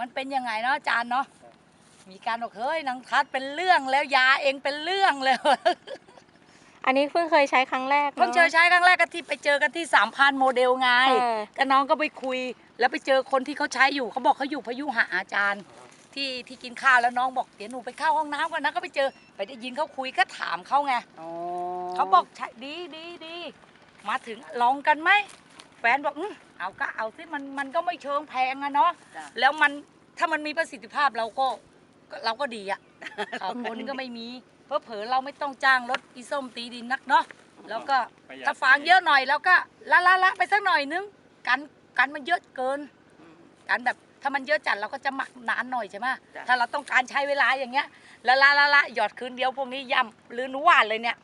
มันเป็นยังไงเนาะอาจารย์เนาะมีการบอกเฮ้ยนางทัดเป็นเรื่องแล้วยาเองเป็นเรื่องเลยอันนี้เพิ่งเคยใช้ครั้งแรกเพิ่งเจอใช้ครั้งแรกก็ที่ไปเจอกันที่สามพันโมเดลไงเออก็น้องก็ไปคุย แล้วไปเจอคนที่เขาใช้อยู่เขาบอกเขาอยู่พยุหะอาจารย์ที่ที่กินข้าวแล้วน้องบอกเดี๋ยวหนูไปเข้าห้องน้ำก่อนนะก็ไปเจอไปได้ยินเขาคุยก็ถามเขาไงเขาบอกใช่ดีดีดีมาถึงลองกันไหม แฟนบอกอื้อเอาก็เอาสิมันมันก็ไม่เชิงแพงอะเนาะจ้ะ แล้วมันถ้ามันมีประสิทธิภาพเราก็ก็เราก็ดีอะขอบคนก็ไม่มีเพอเผลอๆเราไม่ต้องจ้างรถอีส้มตีดินนักเนาะแล้วก็ประหยัด ถ้าฟางเยอะหน่อยแล้วก็ละละละไปสักหน่อยนึงกันกันมันเยอะเกินกันแบบถ้ามันเยอะจัดเราก็จะหมักนานหน่อยใช่ไหมจ้ะ ถ้าเราต้องการใช้เวลาอย่างเงี้ยละละละละหยอดคืนเดียวพวกนี้ย่ำหรือหนูหวานเลยเนี่ย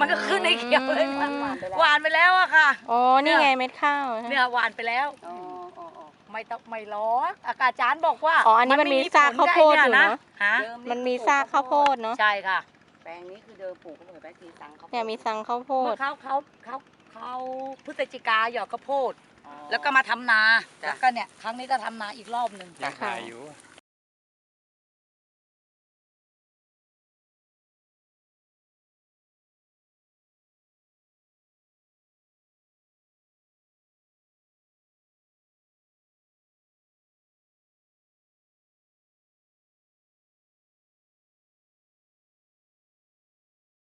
มันก็ขึ้นในเขียวเลยค่ะหวานไปแล้วหวานไปแล้วอะค่ะ อ๋อ นี่ไงเม็ดข้าวเนี่ยหวานไปแล้ว อ๋ออ๋ออ๋อไม่ต้องไม่ล้ออากาศจารย์บอกว่าอ๋อ อันนี้มันมีซากข้าวโพดอยู่เนอะฮะ เดิมันมีซากข้าวโพดเนาะ ใช่ค่ะ แปลงนี้คือเดิมปลูกเขาบอกแปลงทีสังเขาเนี่ยมีสังข้าวโพเมื่ด อเขาเขาเขาเขาพฤศจิกาหยอดข้าวโพด อ๋อแล้วก็มาทำนา จ้ะ แล้วก็เนี่ยครั้งนี้ก็ทำนาอีกรอบหนึ่งยังขายอยู่